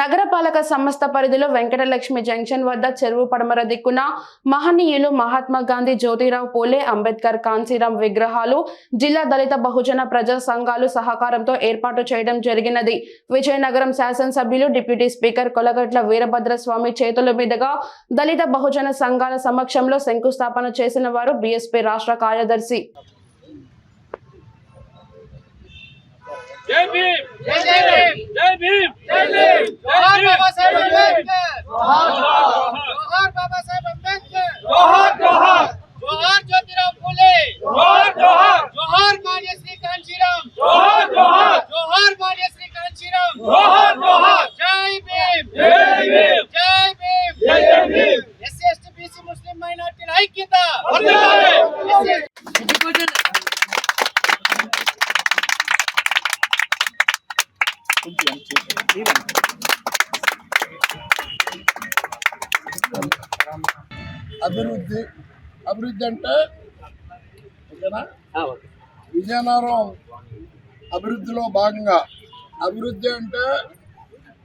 నగరపాలక సంస్థ పరిధిలో వెంకటలక్ష్మి జంక్షన్ వద్ద చెరువు పడమర దిక్కున మహనీయులు మహాత్మా గాంధీ జ్యోతిరావు పూలే అంబేద్కర్ కాంచీరామ్ విగ్రహాలు జిల్లా దళిత బహుజన ప్రజా సంఘాలు సహకారంతో ఏర్పాటు చేయడం జరిగినది. విజయనగరం శాసనసభ్యులు డిప్యూటీ స్పీకర్ కొలగట్ల వీరభద్ర స్వామి చేతుల మీదుగా దళిత బహుజన సంఘాల సమక్షంలో శంకుస్థాపన చేసిన వారు బీఎస్పీ రాష్ట్ర కార్యదర్శి. జై భీమ్! జై భీమ్! జై భీమ్! జై భీమ్! जोहार बाबा साहेब अंबेडकर बाबा साहेब अंबेडकर जोहार जोहार जोहार फुले। जोहार जोहार जोहार मान्य श्री कांशीराम। जोहार जोहार जोहार मान्य श्री कांशीराम। जोहार जोहार जय भीम। जय भीम। जय भीम। जय Bhim. SC BC Muslim minority ऐक्यता అభివృద్ధి అభివృద్ధి అంటే ఓకేనా విజయనగరం అభివృద్ధిలో భాగంగా. అభివృద్ధి అంటే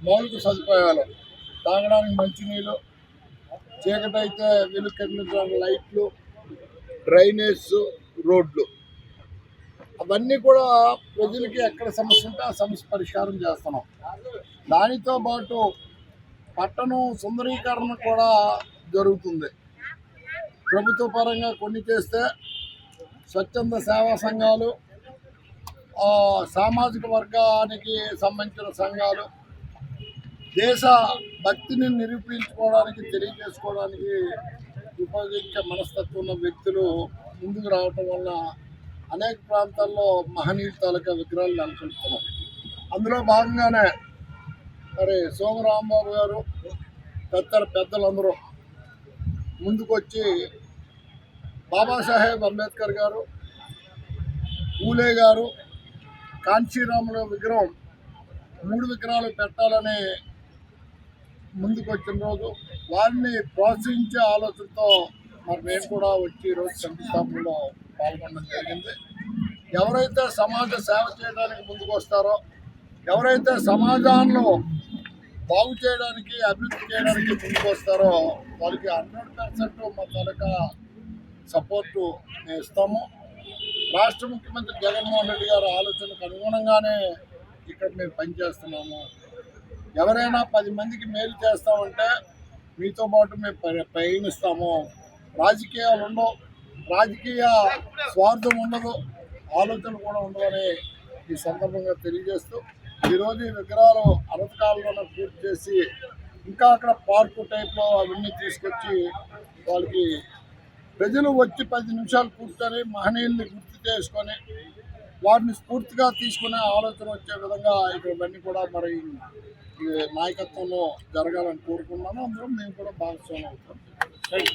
మౌలిక సదుపాయాలు. తాగడానికి మంచినీళ్ళు చీకటి అయితే వెలుగు కనిపించడానికి లైట్లు డ్రైనేజ్ రోడ్లు. అవన్నీ కూడా ప్రజలకి ఎక్కడ సమస్య ఉంటే ఆ సమస్య పరిష్కారం చేస్తున్నాం. దానితో పాటు పట్టణం సుందరీకరణ కూడా జరుగుతుంది. ప్రభుత్వ పరంగా కొన్ని చేస్తే స్వచ్ఛంద సేవా సంఘాలు సామాజిక వర్గానికి సంబంధించిన సంఘాలు దేశ భక్తిని నిరూపించుకోవడానికి తెలియజేసుకోవడానికి ఉపయోగించే మనస్తత్వం ఉన్న వ్యక్తులు ముందుకు రావటం వల్ల అనేక ప్రాంతాల్లో మహనీయుల తాలూకా విగ్రహాలు నెలకొల్పుతున్నాం. అందులో భాగంగానే మరి సోమరాంబాబు గారు పెద్దల పెద్దలందరూ ముందుకొచ్చి బాబాసాహెబ్ అంబేద్కర్ గారు పూలే గారు కాంచీరాముల విగ్రహం మూడు విగ్రహాలు పెట్టాలని ముందుకొచ్చిన రోజు వారిని ప్రోత్సహించే ఆలోచనతో మరి నేను కూడా వచ్చి ఈరోజు శంకుస్థాపనలో పాల్గొనడం జరిగింది. ఎవరైతే సమాజ సేవ చేయడానికి ముందుకు వస్తారో ఎవరైతే సమాజాన్ని బాగు చేయడానికి అభివృద్ధి చేయడానికి ముందుకు వస్తారో వాళ్ళకి హండ్రెడ్ పర్సెంట్ మా తాలూకా సపోర్టు మేము ఇస్తాము. రాష్ట్ర ముఖ్యమంత్రి జగన్మోహన్ రెడ్డి గారి ఆలోచనకు అనుగుణంగానే ఇక్కడ మేము పనిచేస్తున్నాము. ఎవరైనా పది మందికి మేలు చేస్తామంటే మీతో పాటు మేము పయనిస్తాము రాజకీయాలు ఉండవు. రాజకీయ స్వార్థం ఉండదు ఆలోచన కూడా ఉండవని ఈ సందర్భంగా తెలియజేస్తూ ఈరోజు ఈ విగ్రహాలు అరతకాలంలో పూర్తి చేసి ఇంకా అక్కడ పార్కు టైప్లో అవన్నీ తీసుకొచ్చి వాళ్ళకి ప్రజలు వచ్చి పది నిమిషాలు కూర్చొని మహనీయుల్ని గుర్తు చేసుకొని వారిని స్ఫూర్తిగా తీసుకునే ఆలోచన వచ్చే విధంగా ఇక్కడ ఇవన్నీ కూడా మరి ఈ నాయకత్వంలో జరగాలని కోరుకున్నాను అందులో మేము కూడా భాగస్వామ్యం అవుతాం.